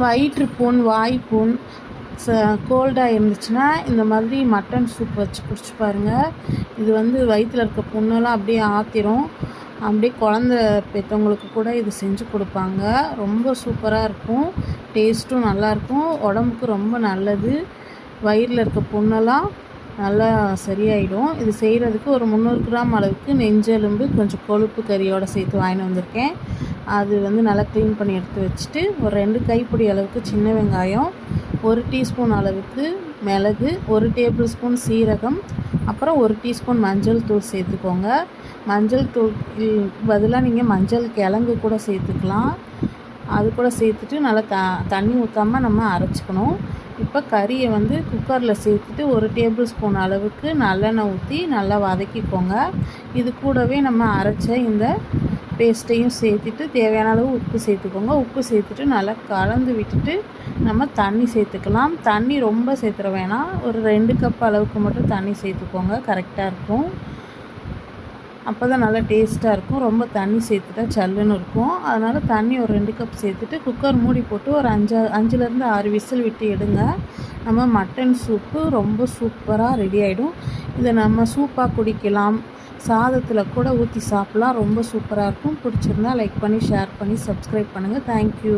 வயிற்று புண் வாய்ப்புண் ச கோல்டாக இருந்துச்சுன்னா இந்த மாதிரி மட்டன் சூப் வச்சு குடிச்சு பாருங்கள் இது வந்து வயிற்றில் இருக்க புண்ணெல்லாம் அப்படியே ஆற்றிரும் அப்படியே குழந்த பெற்றவங்களுக்கு கூட இது செஞ்சு கொடுப்பாங்க. ரொம்ப சூப்பராக இருக்கும். டேஸ்ட்டும் நல்லாயிருக்கும் உடம்புக்கு ரொம்ப நல்லது. வயிறில் இருக்க புண்ணெல்லாம் நல்லா சரியாயிடும். இது செய்கிறதுக்கு ஒரு முந்நூறு கிராம் அளவுக்கு நெஞ்செலும்பு கொஞ்சம் கொழுப்பு கறியோடு சேர்த்து வாங்கிட்டு வந்திருக்கேன். அது வந்து நல்லா க்ளீன் பண்ணி எடுத்து வச்சுட்டு ஒரு ரெண்டு கைப்பிடி அளவுக்கு சின்ன வெங்காயம் ஒரு டீஸ்பூன் அளவுக்கு மிளகு ஒரு டேபிள் ஸ்பூன் சீரகம் அப்புறம் ஒரு டீஸ்பூன் மஞ்சள் தூள் சேர்த்துக்கோங்க. மஞ்சள் தூள் பதிலாக நீங்கள் மஞ்சள் கிழங்கு கூட சேர்த்துக்கலாம். அது கூட சேர்த்துட்டு நல்லா த தண்ணி ஊற்றாமல் நம்ம அரைச்சிக்கணும். இப்போ கறியை வந்து குக்கரில் சேர்த்துட்டு ஒரு டேபிள் ஸ்பூன் அளவுக்கு நல்லெண்ணெய் ஊற்றி நல்லா வதக்கிக்கோங்க. இது கூடவே நம்ம அரைச்ச இந்த பேஸ்ட்டையும் சேர்த்துட்டு தேவையான அளவு உப்பு சேர்த்துக்கோங்க. உப்பு சேர்த்துட்டு நல்லா கலந்து விட்டுட்டு நம்ம தண்ணி சேர்த்துக்கலாம். தண்ணி ரொம்ப சேர்த்துற வேணாம். ஒரு ரெண்டு கப் அளவுக்கு மட்டும் தண்ணி சேர்த்துக்கோங்க. கரெக்டாக இருக்கும். அப்போ தான் நல்லா டேஸ்ட்டாக இருக்கும். ரொம்ப தண்ணி சேர்த்துட்டா சல்லுன்னு இருக்கும். அதனால் தண்ணி ஒரு ரெண்டு கப் சேர்த்துட்டு குக்கர் மூடி போட்டு ஒரு அஞ்சு அஞ்சுலேருந்து ஆறு விசில் விட்டு எடுங்க. நம்ம மட்டன் சூப்பு ரொம்ப சூப்பராக ரெடி ஆகிடும் இதை நம்ம சூப்பாக குடிக்கலாம். சாதத்தில் கூட ஊற்றி சாப்பிட்லாம். ரொம்ப சூப்பராக இருக்கும். பிடிச்சிருந்தா லைக் பண்ணி ஷேர் பண்ணி சப்ஸ்கிரைப் பண்ணுங்கள் தேங்க்யூ